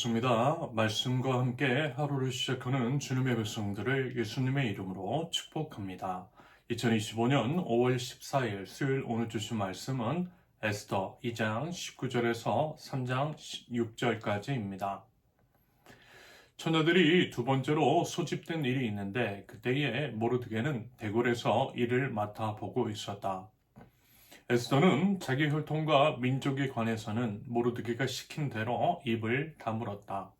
반갑습니다. 말씀과 함께 하루를 시작하는 주님의 백성들을 예수님의 이름으로 축복합니다. 2025년 5월 14일 수요일 오늘 주신 말씀은 에스더 2장 19절에서 3장 6절까지입니다. 처녀들이 두 번째로 소집된 일이 있는데 그때에 모르드게는 대궐에서 일을 맡아보고 있었다. 에스더는 자기 혈통과 민족에 관해서는 모르드게가 시킨 대로 입을 다물었다.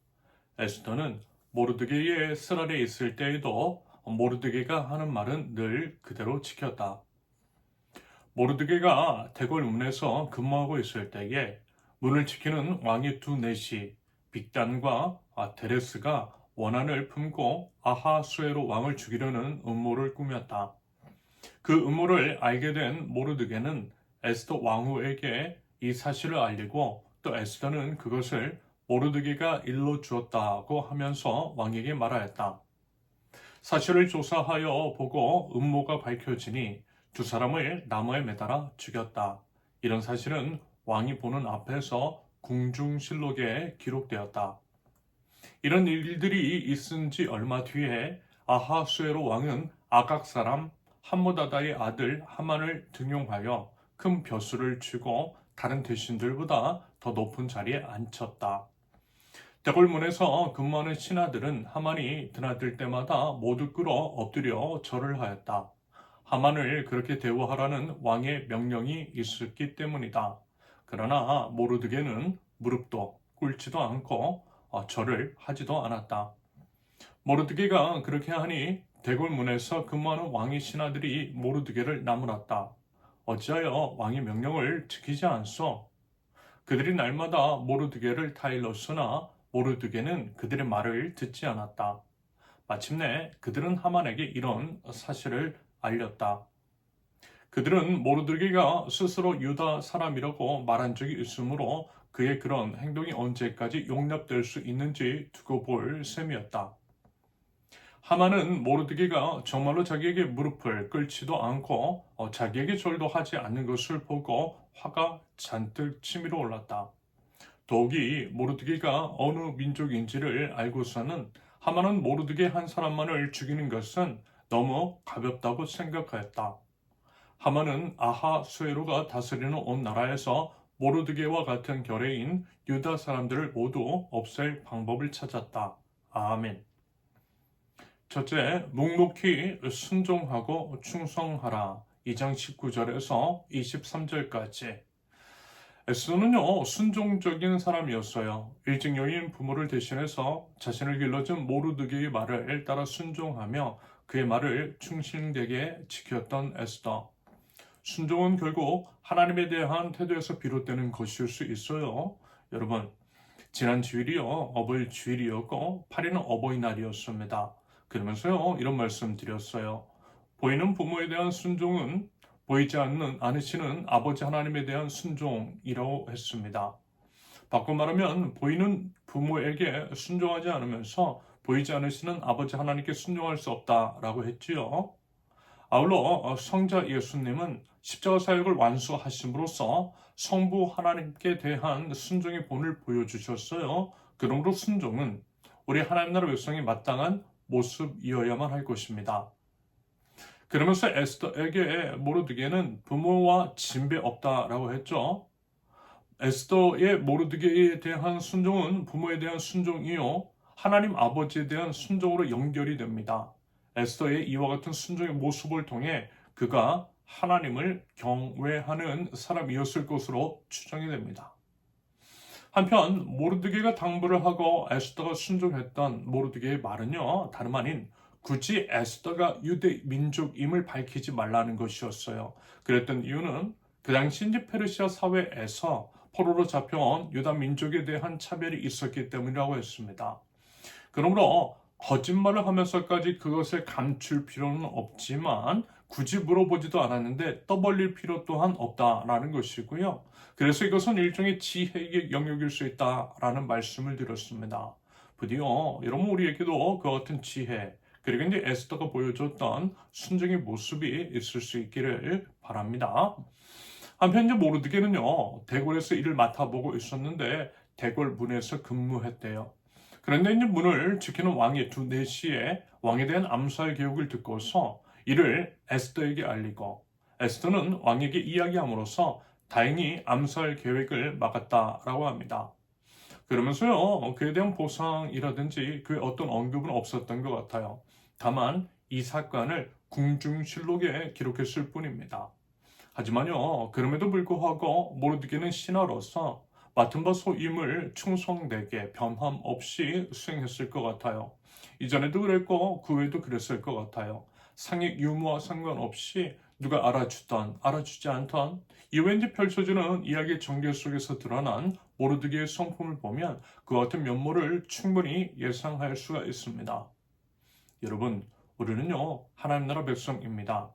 에스더는 모르드게의 쓰라에 있을 때에도 모르드게가 하는 말은 늘 그대로 지켰다. 모르드게가 대궐 문에서 근무하고 있을 때에 문을 지키는 왕의 두 내시 빅단과 데레스가 원한을 품고 아하수에로 왕을 죽이려는 음모를 꾸몄다. 그 음모를 알게 된 모르드게는 에스더 왕후에게 이 사실을 알리고 또 에스더는 그것을 모르드게가 일러 주었다고 하면서 왕에게 말하였다. 사실을 조사하여 보고 음모가 밝혀지니 두 사람을 나무에 매달아 죽였다. 이런 사실은 왕이 보는 앞에서 궁중실록에 기록되었다. 이런 일들이 있은 지 얼마 뒤에 아하수에로 왕은 아각 사람 함모다다의 아들 하만을 등용하여 큰 벼슬을 주고 다른 대신들보다 더 높은 자리에 앉혔다. 대궐문에서 근무하는 신하들은 하만이 드나들 때마다 모두 끌어 엎드려 절을 하였다. 하만을 그렇게 대우하라는 왕의 명령이 있었기 때문이다. 그러나 모르드게는 무릎도 꿇지도 않고 어, 절을 하지도 않았다. 모르드게가 그렇게 하니 대궐문에서 근무하는 왕의 신하들이 모르드게를 나무랐다. 어찌하여 왕의 명령을 지키지 않소? 그들이 날마다 모르드게를 타일렀으나 모르드게는 그들의 말을 듣지 않았다. 마침내 그들은 하만에게 이런 사실을 알렸다. 그들은 모르드게가 스스로 유다 사람이라고 말한 적이 있으므로 그의 그런 행동이 언제까지 용납될 수 있는지 두고 볼 셈이었다. 하만은 모르드게가 정말로 자기에게 무릎을 꿇지도 않고 어, 자기에게 절도 하지 않는 것을 보고 화가 잔뜩 치밀어 올랐다. 더욱이 모르드게가 어느 민족인지를 알고서는 하만은 모르드게 한 사람만을 죽이는 것은 너무 가볍다고 생각하였다. 하만은 아하 수에로가 다스리는 온 나라에서 모르드게와 같은 결의인 유다 사람들을 모두 없앨 방법을 찾았다. 아멘. 첫째, 묵묵히 순종하고 충성하라. 2장 19절에서 23절까지. 에스더는요, 순종적인 사람이었어요. 일찍 여인 부모를 대신해서 자신을 길러준 모르드게의 말을 따라 순종하며 그의 말을 충실되게 지켰던 에스더. 순종은 결국 하나님에 대한 태도에서 비롯되는 것일 수 있어요. 여러분, 지난 주일이요, 어버이 주일이었고, 8일은 어버이날이었습니다. 그러면서요, 이런 말씀 드렸어요. 보이는 부모에 대한 순종은 보이지 않는 않으시는 아버지 하나님에 대한 순종이라고 했습니다. 바꿔 말하면 보이는 부모에게 순종하지 않으면서 보이지 않으시는 아버지 하나님께 순종할 수 없다라고 했지요. 아울러 성자 예수님은 십자가 사역을 완수하심으로써 성부 하나님께 대한 순종의 본을 보여주셨어요. 그러므로 순종은 우리 하나님 나라 백성이 마땅한 모습이어야만 할 것입니다. 그러면서 에스더에게 모르드게는 부모와 진배 없다라고 했죠. 에스더의 모르드게에 대한 순종은 부모에 대한 순종이요. 하나님 아버지에 대한 순종으로 연결이 됩니다. 에스더의 이와 같은 순종의 모습을 통해 그가 하나님을 경외하는 사람이었을 것으로 추정이 됩니다. 한편 모르드게가 당부를 하고 에스더가 순종했던 모르드게의 말은요 다름 아닌 굳이 에스더가 유대 민족임을 밝히지 말라는 것이었어요. 그랬던 이유는 그 당시 이제 페르시아 사회에서 포로로 잡혀온 유다 민족에 대한 차별이 있었기 때문이라고 했습니다. 그러므로 거짓말을 하면서까지 그것을 감출 필요는 없지만 굳이 물어보지도 않았는데 떠벌릴 필요 또한 없다라는 것이고요. 그래서 이것은 일종의 지혜의 영역일 수 있다라는 말씀을 드렸습니다. 부디어 여러분 우리에게도 그 같은 지혜 그리고 이제 에스더가 보여줬던 순종의 모습이 있을 수 있기를 바랍니다. 한편 이제 모르드게는요 대궐에서 일을 맡아보고 있었는데 대궐 문에서 근무했대요. 그런데 이제 문을 지키는 왕의 두 내시에 왕에 대한 암살 계획을 듣고서 이를 에스더에게 알리고 에스더는 왕에게 이야기함으로써 다행히 암살 계획을 막았다라고 합니다. 그러면서요, 그에 대한 보상이라든지 그 어떤 언급은 없었던 것 같아요. 다만 이 사건을 궁중실록에 기록했을 뿐입니다. 하지만요, 그럼에도 불구하고 모르드게는 신하로서 맡은 바 소임을 충성되게 변함 없이 수행했을 것 같아요. 이전에도 그랬고 그 후에도 그랬을 것 같아요. 상의 유무와 상관없이 누가 알아주던 알아주지 않던 이제 펼쳐지는 이야기의 전개 속에서 드러난 모르드게의 성품을 보면 그 같은 면모를 충분히 예상할 수가 있습니다. 여러분, 우리는요 하나님 나라 백성입니다.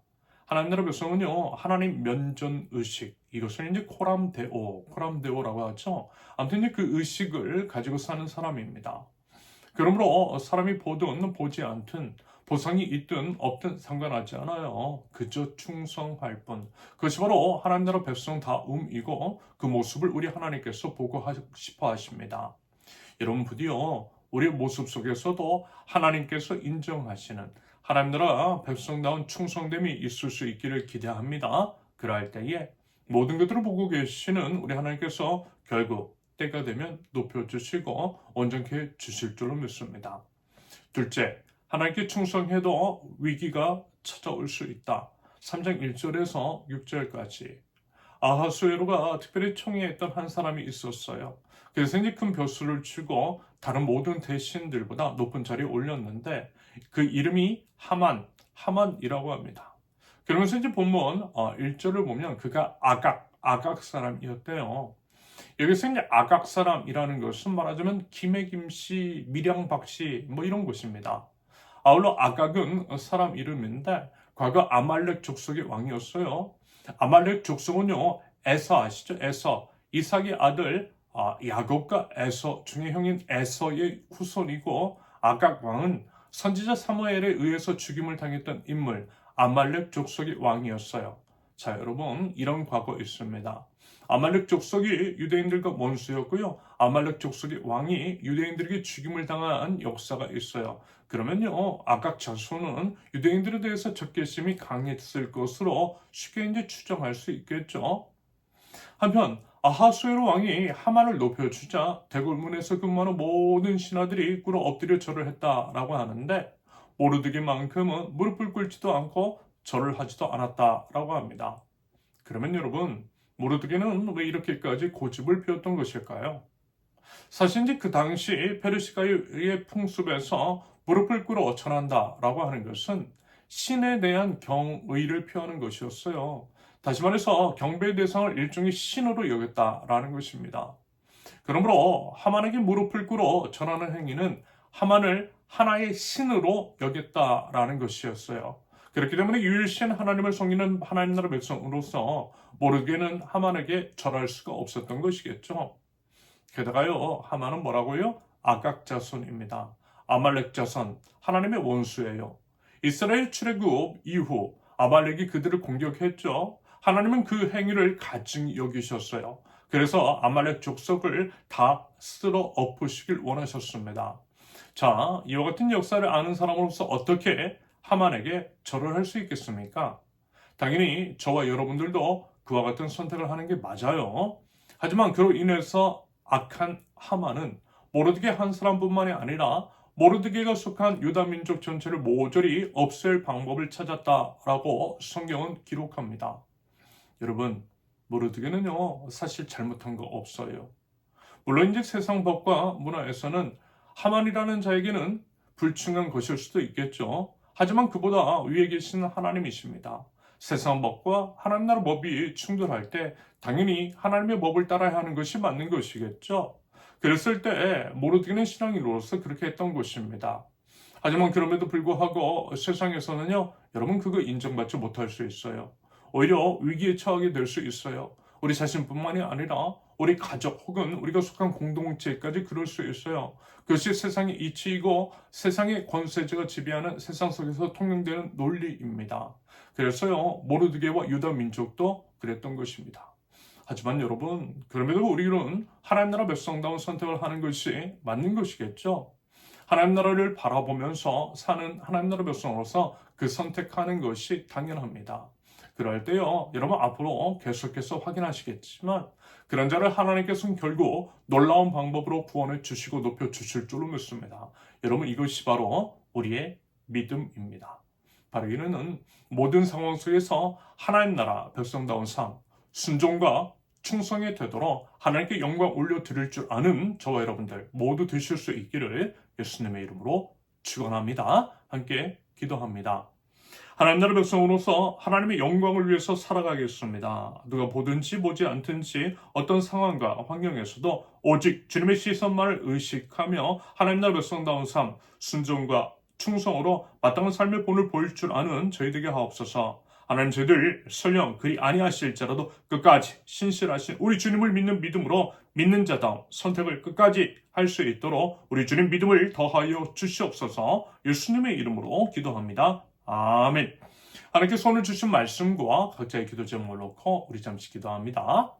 하나님 나라 백성은요 하나님 면전 의식 이것을 이제 코람데오 코람데오라고 하죠. 아무튼 이제 그 의식을 가지고 사는 사람입니다. 그러므로 사람이 보든 보지 않든 보상이 있든 없든 상관하지 않아요. 그저 충성할 뿐. 그것이 바로 하나님 나라 백성 다음이고 그 모습을 우리 하나님께서 보고 싶어 하십니다. 여러분 부디요 우리의 모습 속에서도 하나님께서 인정하시는 하나님 나라 백성다운 충성됨이 있을 수 있기를 기대합니다. 그럴 때에 모든 것들을 보고 계시는 우리 하나님께서 결국 때가 되면 높여주시고 온전케 해 주실 줄로 믿습니다. 둘째, 하나님께 충성해도 위기가 찾아올 수 있다. 3장 1절에서 6절까지 아하수에로가 특별히 총회했던 한 사람이 있었어요. 그래서 이제 큰 벼슬을 치고 다른 모든 대신들보다 높은 자리에 올렸는데 그 이름이 하만, 하만이라고 합니다. 그러면서 이제 본문 1절을 어, 보면 그가 아각, 아각 사람이었대요. 여기서 이제 아각 사람이라는 것은 말하자면 김해김씨, 밀양박씨 뭐 이런 곳입니다. 아울러 아각은 사람 이름인데 과거 아말렉 족속의 왕이었어요. 아말렉 족속은요 에서 아시죠? 에서 이삭의 아들 아, 야곱과 에서 중의 형인 에서의 후손이고 아각 왕은 선지자 사무엘에 의해서 죽임을 당했던 인물 아말렉 족속의 왕이었어요. 자 여러분 이런 과거 있습니다. 아말렉 족속이 유대인들과 원수였고요. 아말렉 족속의 왕이 유대인들에게 죽임을 당한 역사가 있어요. 그러면요, 아각 자손은 유대인들에 대해서 적개심이 강했을 것으로 쉽게 이제 추정할 수 있겠죠. 한편 아하수에로 왕이 하만을 높여주자 대궐문에서 근무하는 모든 신하들이 꿇어 엎드려 절을 했다라고 하는데 모르드기만큼은 무릎을 꿇지도 않고 절을 하지도 않았다라고 합니다. 그러면 여러분 모르드게는 왜 이렇게까지 고집을 피웠던 것일까요? 사실 그 당시 페르시가의 풍습에서 무릎을 꿇어 절한다 라고 하는 것은 신에 대한 경의를 표하는 것이었어요. 다시 말해서 경배의 대상을 일종의 신으로 여겼다라는 것입니다. 그러므로 하만에게 무릎을 꿇어 전하는 행위는 하만을 하나의 신으로 여겼다라는 것이었어요. 그렇기 때문에 유일신 하나님을 섬기는 하나님 나라 백성으로서 모르게는 하만에게 절할 수가 없었던 것이겠죠. 게다가요, 하만은 뭐라고요? 아각 자손입니다. 아말렉 자손, 하나님의 원수예요. 이스라엘 출애굽 이후 아말렉이 그들을 공격했죠. 하나님은 그 행위를 가증 여기셨어요. 그래서 아말렉 족속을 다 쓸어 엎으시길 원하셨습니다. 자, 이와 같은 역사를 아는 사람으로서 어떻게 하만에게 절을 할 수 있겠습니까? 당연히 저와 여러분들도 그와 같은 선택을 하는 게 맞아요. 하지만 그로 인해서 악한 하만은 모르드게 한 사람뿐만이 아니라 모르드게가 속한 유다 민족 전체를 모조리 없앨 방법을 찾았다라고 성경은 기록합니다. 여러분, 모르드게는요, 사실 잘못한 거 없어요. 물론 이제 세상 법과 문화에서는 하만이라는 자에게는 불충한 것일 수도 있겠죠. 하지만 그보다 위에 계신 하나님이십니다. 세상 법과 하나님 나라 법이 충돌할 때 당연히 하나님의 법을 따라야 하는 것이 맞는 것이겠죠. 그랬을 때 모르드게는 신앙인으로서 그렇게 했던 것입니다. 하지만 그럼에도 불구하고 세상에서는요, 여러분 그거 인정받지 못할 수 있어요. 오히려 위기에 처하게 될 수 있어요. 우리 자신뿐만이 아니라 우리 가족 혹은 우리가 속한 공동체까지 그럴 수 있어요. 그것이 세상의 이치이고 세상의 권세제가 지배하는 세상 속에서 통용되는 논리입니다. 그래서요 모르드게와 유다 민족도 그랬던 것입니다. 하지만 여러분, 그럼에도 우리는 하나님 나라 백성다운 선택을 하는 것이 맞는 것이겠죠. 하나님 나라를 바라보면서 사는 하나님 나라 백성으로서 그 선택하는 것이 당연합니다. 그럴 때요, 여러분 앞으로 계속해서 확인하시겠지만, 그런 자를 하나님께서는 결국 놀라운 방법으로 구원해 주시고 높여 주실 줄로 믿습니다. 여러분 이것이 바로 우리의 믿음입니다. 바로 이는 모든 상황 속에서 하나님 나라 백성다운 삶, 순종과 충성이 되도록 하나님께 영광 올려드릴 줄 아는 저와 여러분들 모두 되실 수 있기를 예수님의 이름으로 축원합니다. 함께 기도합니다. 하나님 나라 백성으로서 하나님의 영광을 위해서 살아가겠습니다. 누가 보든지 보지 않든지 어떤 상황과 환경에서도 오직 주님의 시선만을 의식하며 하나님 나라 백성다운 삶, 순종과 충성으로 마땅한 삶의 본을 보일 줄 아는 저희들에게 하옵소서. 하나님 저희들 설령 그리 아니하실지라도 끝까지 신실하신 우리 주님을 믿는 믿음으로 믿는 자다운 선택을 끝까지 할 수 있도록 우리 주님 믿음을 더하여 주시옵소서 예수님의 이름으로 기도합니다. 아멘. 하나님께 손을 주신 말씀과 각자의 기도 제목을 놓고 우리 잠시 기도합니다.